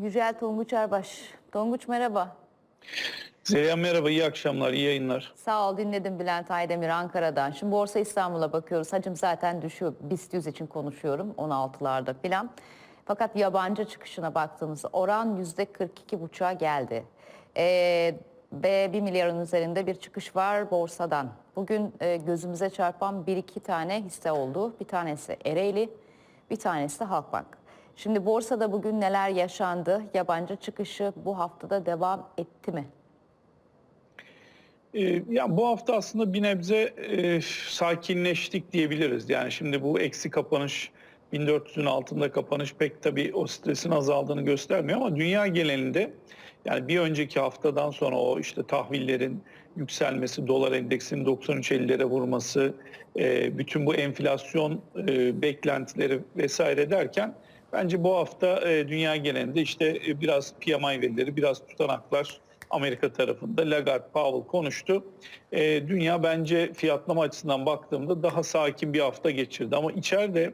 Yücel Tonguç Erbaş. Tonguç merhaba. Zeliha merhaba, iyi akşamlar, iyi yayınlar. Sağ ol dinledim Bülent Aydemir Ankara'dan. Şimdi Borsa İstanbul'a bakıyoruz. Hacim zaten düşüyor. BIST 100 için konuşuyorum 16'larda falan. Fakat yabancı çıkışına baktığımızda oran %42,5'a geldi. Ee, ve 1 milyarın üzerinde bir çıkış var borsadan. Bugün e, gözümüze çarpan bir iki tane hisse oldu. Bir tanesi Ereğli, bir tanesi de Halkbank. Şimdi borsada bugün neler yaşandı? Yabancı çıkışı bu haftada devam etti mi? Ee, yani bu hafta aslında bir nebze e, sakinleştik diyebiliriz. Yani şimdi bu eksi kapanış 1400'ün altında kapanış pek tabii o stresin azaldığını göstermiyor ama dünya genelinde yani bir önceki haftadan sonra o işte tahvillerin yükselmesi, dolar endeksinin 93.50'lere vurması, e, bütün bu enflasyon e, beklentileri vesaire derken bence bu hafta e, dünya genelinde işte e, biraz PMI verileri, biraz tutanaklar Amerika tarafında Lagarde Powell konuştu. E, dünya bence fiyatlama açısından baktığımda daha sakin bir hafta geçirdi. Ama içeride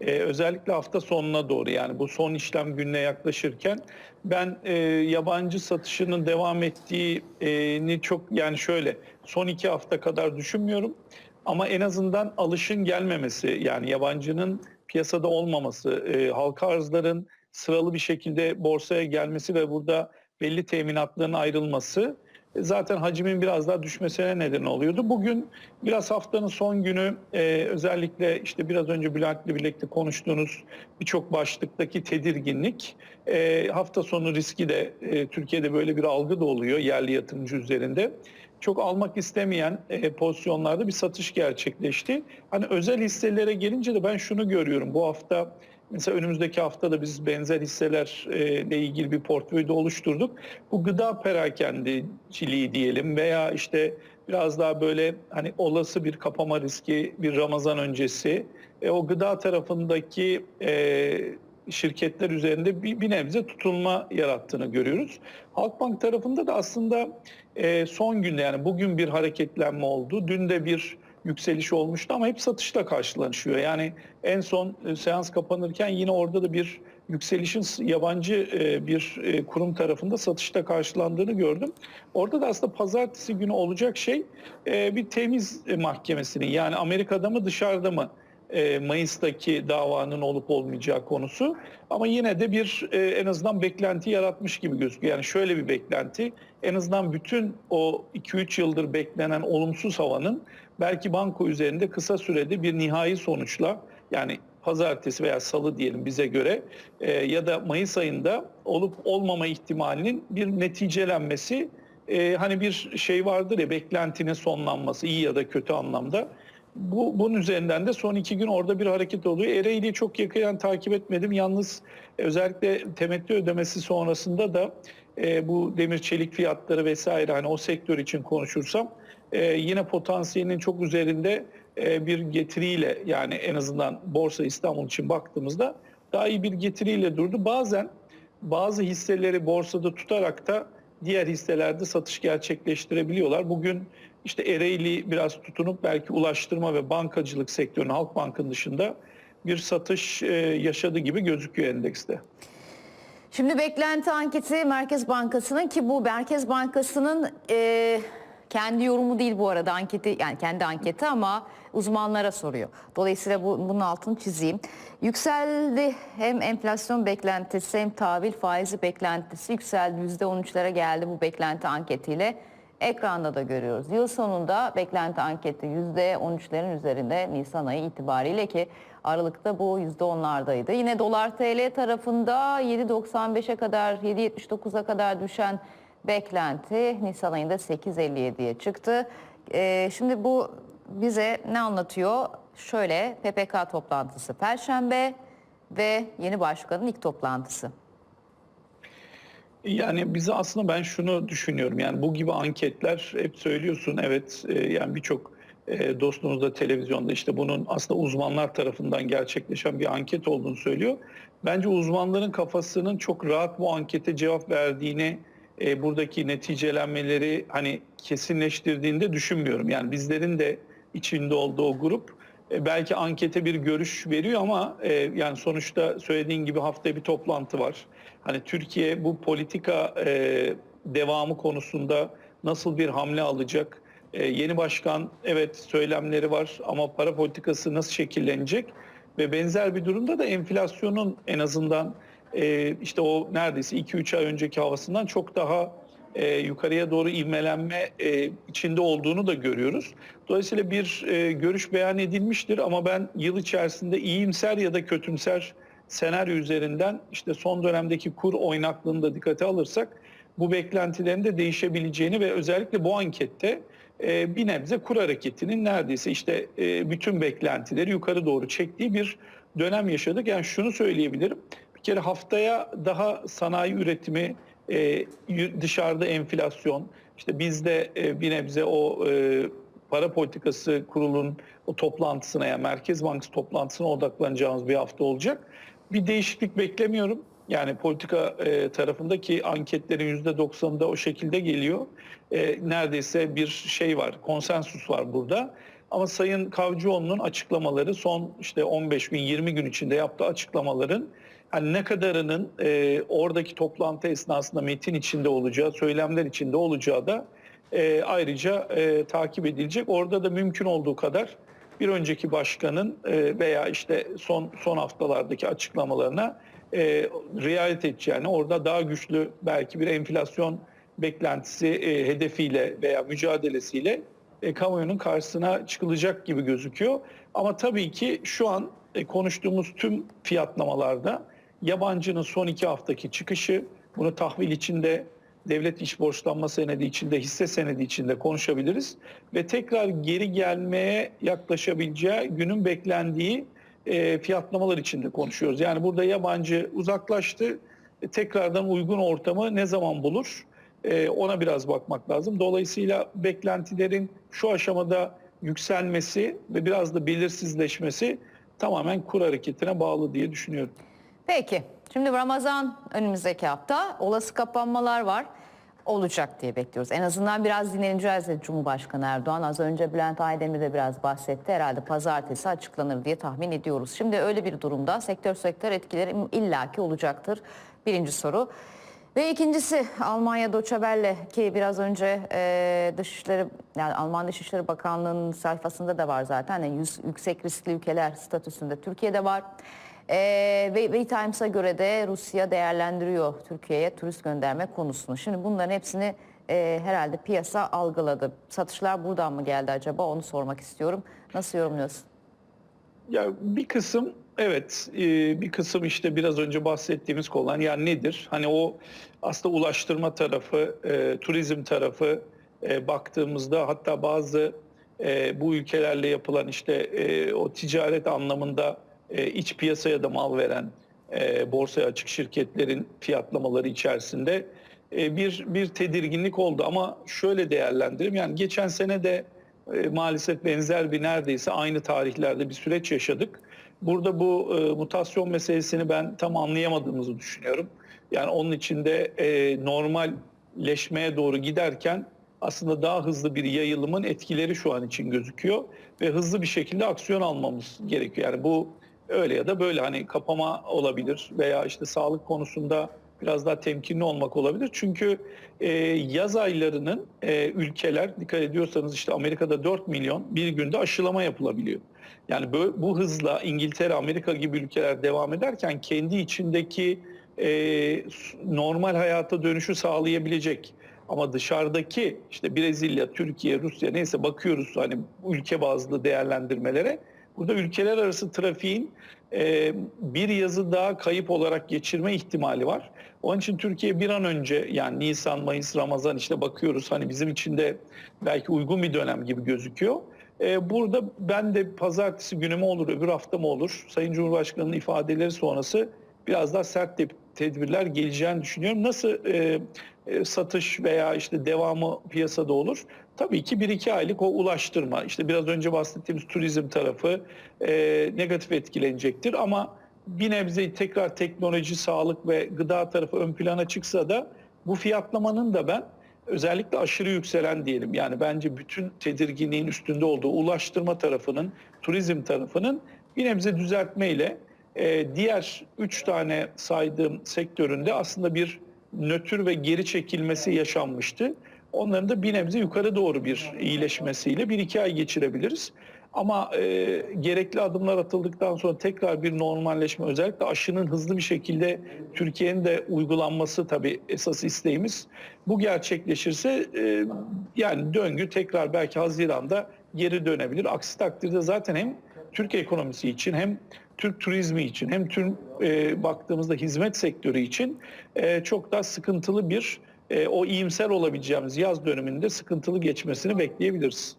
e, özellikle hafta sonuna doğru yani bu son işlem gününe yaklaşırken ben e, yabancı satışının devam ettiğini çok yani şöyle son iki hafta kadar düşünmüyorum. Ama en azından alışın gelmemesi yani yabancının piyasada olmaması, e, halka arzların sıralı bir şekilde borsaya gelmesi ve burada belli teminatların ayrılması zaten hacimin biraz daha düşmesine neden oluyordu. Bugün biraz haftanın son günü e, özellikle işte biraz önce Bülent'le birlikte konuştuğunuz birçok başlıktaki tedirginlik e, hafta sonu riski de e, Türkiye'de böyle bir algı da oluyor yerli yatırımcı üzerinde. Çok almak istemeyen e, pozisyonlarda bir satış gerçekleşti. Hani özel hisselere gelince de ben şunu görüyorum bu hafta Mesela önümüzdeki hafta da biz benzer hisselerle ilgili bir portföyde oluşturduk. Bu gıda perakendeciliği diyelim veya işte biraz daha böyle hani olası bir kapama riski bir Ramazan öncesi e, o gıda tarafındaki e, şirketler üzerinde bir, bir nebze tutulma yarattığını görüyoruz. Halkbank tarafında da aslında e, son günde yani bugün bir hareketlenme oldu. Dün de bir yükseliş olmuştu ama hep satışla karşılaşıyor. Yani en son e, seans kapanırken yine orada da bir yükselişin yabancı e, bir e, kurum tarafında satışta karşılandığını gördüm. Orada da aslında pazartesi günü olacak şey bir temiz mahkemesinin yani Amerika'da mı dışarıda mı Mayıs'taki davanın olup olmayacağı konusu. Ama yine de bir en azından beklenti yaratmış gibi gözüküyor. Yani şöyle bir beklenti en azından bütün o 2-3 yıldır beklenen olumsuz havanın belki banko üzerinde kısa sürede bir nihai sonuçla yani pazartesi veya salı diyelim bize göre e, ya da Mayıs ayında olup olmama ihtimalinin bir neticelenmesi e, hani bir şey vardır ya beklentinin sonlanması iyi ya da kötü anlamda. Bu, bunun üzerinden de son iki gün orada bir hareket oluyor. Ereğli'yi çok yakından takip etmedim. Yalnız özellikle temettü ödemesi sonrasında da e, bu demir çelik fiyatları vesaire hani o sektör için konuşursam e, yine potansiyelinin çok üzerinde e, bir getiriyle yani en azından Borsa İstanbul için baktığımızda daha iyi bir getiriyle durdu. Bazen bazı hisseleri borsada tutarak da diğer hisselerde satış gerçekleştirebiliyorlar. Bugün işte Ereğli biraz tutunup belki ulaştırma ve bankacılık sektörünün Halkbank'ın dışında bir satış e, yaşadı gibi gözüküyor endekste. Şimdi beklenti anketi Merkez Bankası'nın ki bu Merkez Bankası'nın e, kendi yorumu değil bu arada anketi yani kendi anketi ama uzmanlara soruyor. Dolayısıyla bu, bunun altını çizeyim. Yükseldi hem enflasyon beklentisi hem tahvil faizi beklentisi yükseldi. %13'lere geldi bu beklenti anketiyle. Ekranda da görüyoruz. Yıl sonunda beklenti anketi %13'lerin üzerinde Nisan ayı itibariyle ki Aralık'ta bu %10'lardaydı. Yine dolar TL tarafında 7.95'e kadar 7.79'a kadar düşen beklenti Nisan ayında 8.57'ye çıktı. Ee, şimdi bu bize ne anlatıyor? Şöyle PPK toplantısı Perşembe ve yeni başkanın ilk toplantısı. Yani bize aslında ben şunu düşünüyorum yani bu gibi anketler hep söylüyorsun evet e, yani birçok e, dostumuz da televizyonda işte bunun aslında uzmanlar tarafından gerçekleşen bir anket olduğunu söylüyor. Bence uzmanların kafasının çok rahat bu ankete cevap verdiğini e, buradaki neticelenmeleri hani kesinleştirdiğinde düşünmüyorum. Yani bizlerin de içinde olduğu grup e, belki ankete bir görüş veriyor ama e, yani sonuçta söylediğin gibi haftaya bir toplantı var. Hani Türkiye bu politika e, devamı konusunda nasıl bir hamle alacak? E, yeni başkan evet söylemleri var ama para politikası nasıl şekillenecek? Ve benzer bir durumda da enflasyonun en azından e, işte o neredeyse 2-3 ay önceki havasından çok daha e, yukarıya doğru ivmelenme e, içinde olduğunu da görüyoruz. Dolayısıyla bir e, görüş beyan edilmiştir ama ben yıl içerisinde iyimser ya da kötümser senaryo üzerinden işte son dönemdeki kur oynaklığını da dikkate alırsak bu beklentilerin de değişebileceğini ve özellikle bu ankette e, bir nebze kur hareketinin neredeyse işte e, bütün beklentileri yukarı doğru çektiği bir dönem yaşadık. Yani şunu söyleyebilirim. Bir kere haftaya daha sanayi üretimi, e, dışarıda enflasyon, işte bizde e, bir nebze o e, para politikası kurulun o toplantısına yani Merkez Bankası toplantısına odaklanacağımız bir hafta olacak. Bir değişiklik beklemiyorum. Yani politika e, tarafındaki anketlerin %90'ında o şekilde geliyor. E, neredeyse bir şey var, konsensus var burada. Ama Sayın Kavcıoğlu'nun açıklamaları son işte 15 gün 20 gün içinde yaptığı açıklamaların hani ne kadarının e, oradaki toplantı esnasında metin içinde olacağı, söylemler içinde olacağı da e, ayrıca e, takip edilecek. Orada da mümkün olduğu kadar bir önceki başkanın e, veya işte son son haftalardaki açıklamalarına e, riayet edeceğini, orada daha güçlü belki bir enflasyon beklentisi e, hedefiyle veya mücadelesiyle e, kamuoyunun karşısına çıkılacak gibi gözüküyor. Ama tabii ki şu an e, konuştuğumuz tüm fiyatlamalarda yabancının son iki haftaki çıkışı, bunu tahvil içinde, devlet iş borçlanma senedi içinde, hisse senedi içinde konuşabiliriz. Ve tekrar geri gelmeye yaklaşabileceği günün beklendiği e, fiyatlamalar içinde konuşuyoruz. Yani burada yabancı uzaklaştı, e, tekrardan uygun ortamı ne zaman bulur? E, ona biraz bakmak lazım. Dolayısıyla beklentilerin şu aşamada yükselmesi ve biraz da belirsizleşmesi tamamen kur hareketine bağlı diye düşünüyorum. Peki. Şimdi Ramazan önümüzdeki hafta olası kapanmalar var. Olacak diye bekliyoruz. En azından biraz dinleneceğiz dedi Cumhurbaşkanı Erdoğan. Az önce Bülent Aydemir de biraz bahsetti. Herhalde pazartesi açıklanır diye tahmin ediyoruz. Şimdi öyle bir durumda sektör sektör etkileri illaki olacaktır. Birinci soru. Ve ikincisi Almanya Doçebelle ki biraz önce e, Dışişleri yani Alman Dışişleri Bakanlığı'nın sayfasında da var zaten. Yani yüz- yüksek riskli ülkeler statüsünde Türkiye'de var. E, ve ve Times'a göre de Rusya değerlendiriyor Türkiye'ye turist gönderme konusunu. Şimdi bunların hepsini e, herhalde piyasa algıladı. Satışlar buradan mı geldi acaba onu sormak istiyorum. Nasıl yorumluyorsun? Ya bir kısım evet e, bir kısım işte biraz önce bahsettiğimiz konular yani nedir? Hani o aslında ulaştırma tarafı, e, turizm tarafı e, baktığımızda hatta bazı e, bu ülkelerle yapılan işte e, o ticaret anlamında e, iç piyasaya da mal veren e, borsaya açık şirketlerin fiyatlamaları içerisinde e, bir bir tedirginlik oldu ama şöyle değerlendirim yani geçen sene de e, maalesef benzer bir neredeyse aynı tarihlerde bir süreç yaşadık. Burada bu e, mutasyon meselesini ben tam anlayamadığımızı düşünüyorum. Yani onun içinde e, normalleşmeye doğru giderken aslında daha hızlı bir yayılımın etkileri şu an için gözüküyor ve hızlı bir şekilde aksiyon almamız gerekiyor. Yani bu öyle ya da böyle hani kapama olabilir veya işte sağlık konusunda biraz daha temkinli olmak olabilir. Çünkü e, yaz aylarının e, ülkeler dikkat ediyorsanız işte Amerika'da 4 milyon bir günde aşılama yapılabiliyor. Yani bu, bu hızla İngiltere, Amerika gibi ülkeler devam ederken kendi içindeki e, normal hayata dönüşü sağlayabilecek. Ama dışarıdaki işte Brezilya, Türkiye, Rusya neyse bakıyoruz hani ülke bazlı değerlendirmelere. Burada ülkeler arası trafiğin e, bir yazı daha kayıp olarak geçirme ihtimali var. Onun için Türkiye bir an önce yani Nisan, Mayıs, Ramazan işte bakıyoruz hani bizim için de belki uygun bir dönem gibi gözüküyor. E, burada ben de pazartesi günü mü olur, öbür hafta mı olur? Sayın Cumhurbaşkanı'nın ifadeleri sonrası biraz daha sert te- tedbirler geleceğini düşünüyorum. Nasıl e, e, satış veya işte devamı piyasada olur? Tabii ki bir iki aylık o ulaştırma, işte biraz önce bahsettiğimiz turizm tarafı e, negatif etkilenecektir. Ama bir nebze tekrar teknoloji, sağlık ve gıda tarafı ön plana çıksa da bu fiyatlamanın da ben özellikle aşırı yükselen diyelim. Yani bence bütün tedirginliğin üstünde olduğu ulaştırma tarafının, turizm tarafının bir nebze düzeltmeyle e, diğer üç tane saydığım sektöründe aslında bir nötr ve geri çekilmesi yaşanmıştı. Onların da bir nebze yukarı doğru bir iyileşmesiyle bir iki ay geçirebiliriz. Ama e, gerekli adımlar atıldıktan sonra tekrar bir normalleşme özellikle aşının hızlı bir şekilde Türkiye'nin de uygulanması tabii esas isteğimiz. Bu gerçekleşirse e, yani döngü tekrar belki Haziran'da geri dönebilir. Aksi takdirde zaten hem Türk ekonomisi için hem Türk turizmi için hem tüm e, baktığımızda hizmet sektörü için e, çok daha sıkıntılı bir e, o iyimser olabileceğimiz yaz döneminde sıkıntılı geçmesini bekleyebiliriz.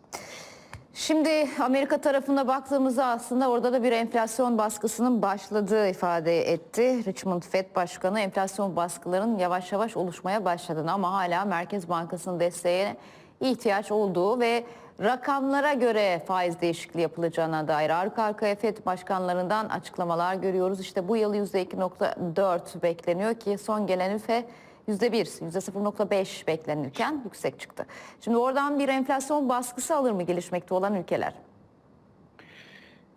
Şimdi Amerika tarafına baktığımızda aslında orada da bir enflasyon baskısının başladığı ifade etti. Richmond Fed Başkanı enflasyon baskılarının yavaş yavaş oluşmaya başladığını ama hala Merkez Bankası'nın desteğine ihtiyaç olduğu ve rakamlara göre faiz değişikliği yapılacağına dair arka arkaya Fed başkanlarından açıklamalar görüyoruz. İşte bu yıl %2.4 bekleniyor ki son gelen üfe %1, %0.5 beklenirken yüksek çıktı. Şimdi oradan bir enflasyon baskısı alır mı gelişmekte olan ülkeler?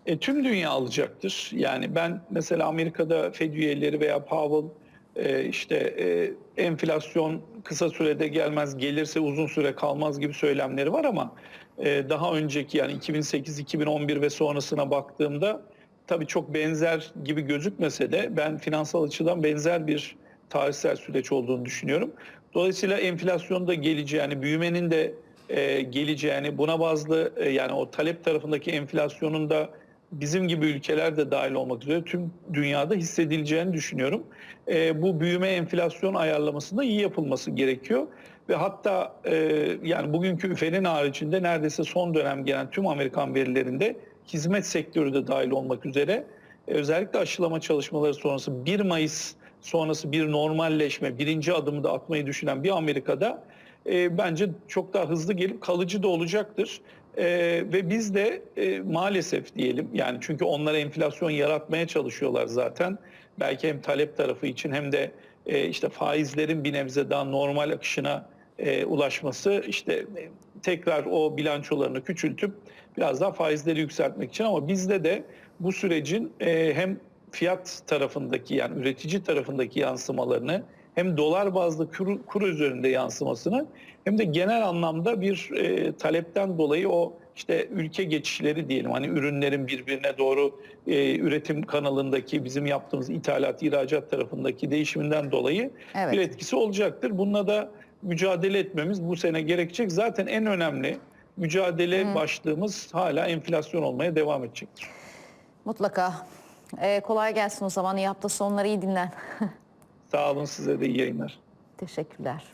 E, tüm dünya alacaktır. Yani ben mesela Amerika'da Fed üyeleri veya Powell e, işte e, enflasyon kısa sürede gelmez, gelirse uzun süre kalmaz gibi söylemleri var ama e, daha önceki yani 2008, 2011 ve sonrasına baktığımda tabii çok benzer gibi gözükmese de ben finansal açıdan benzer bir tarihsel süreç olduğunu düşünüyorum. Dolayısıyla enflasyonda geleceğini, büyümenin de e, geleceğini, buna bazlı e, yani o talep tarafındaki enflasyonun da bizim gibi ülkeler de dahil olmak üzere tüm dünyada hissedileceğini düşünüyorum. E, bu büyüme enflasyon ayarlamasında iyi yapılması gerekiyor ve hatta e, yani bugünkü üfenin haricinde neredeyse son dönem gelen tüm Amerikan verilerinde hizmet sektörü de dahil olmak üzere e, özellikle aşılama çalışmaları sonrası 1 Mayıs sonrası bir normalleşme, birinci adımı da atmayı düşünen bir Amerika'da e, bence çok daha hızlı gelip kalıcı da olacaktır. E, ve biz de e, maalesef diyelim yani çünkü onlar enflasyon yaratmaya çalışıyorlar zaten. Belki hem talep tarafı için hem de e, işte faizlerin bir nebze daha normal akışına e, ulaşması işte e, tekrar o bilançolarını küçültüp biraz daha faizleri yükseltmek için ama bizde de bu sürecin e, hem fiyat tarafındaki yani üretici tarafındaki yansımalarını hem dolar bazlı kur, kur üzerinde yansımasını hem de genel anlamda bir e, talepten dolayı o işte ülke geçişleri diyelim hani ürünlerin birbirine doğru e, üretim kanalındaki bizim yaptığımız ithalat ihracat tarafındaki değişiminden dolayı Evet. bir etkisi olacaktır. Bununla da mücadele etmemiz bu sene gerekecek. Zaten en önemli mücadele başlığımız hala enflasyon olmaya devam edecektir. Mutlaka. Ee, kolay gelsin o zaman. İyi hafta sonları iyi dinlen. Sağ olun size de iyi yayınlar. Teşekkürler.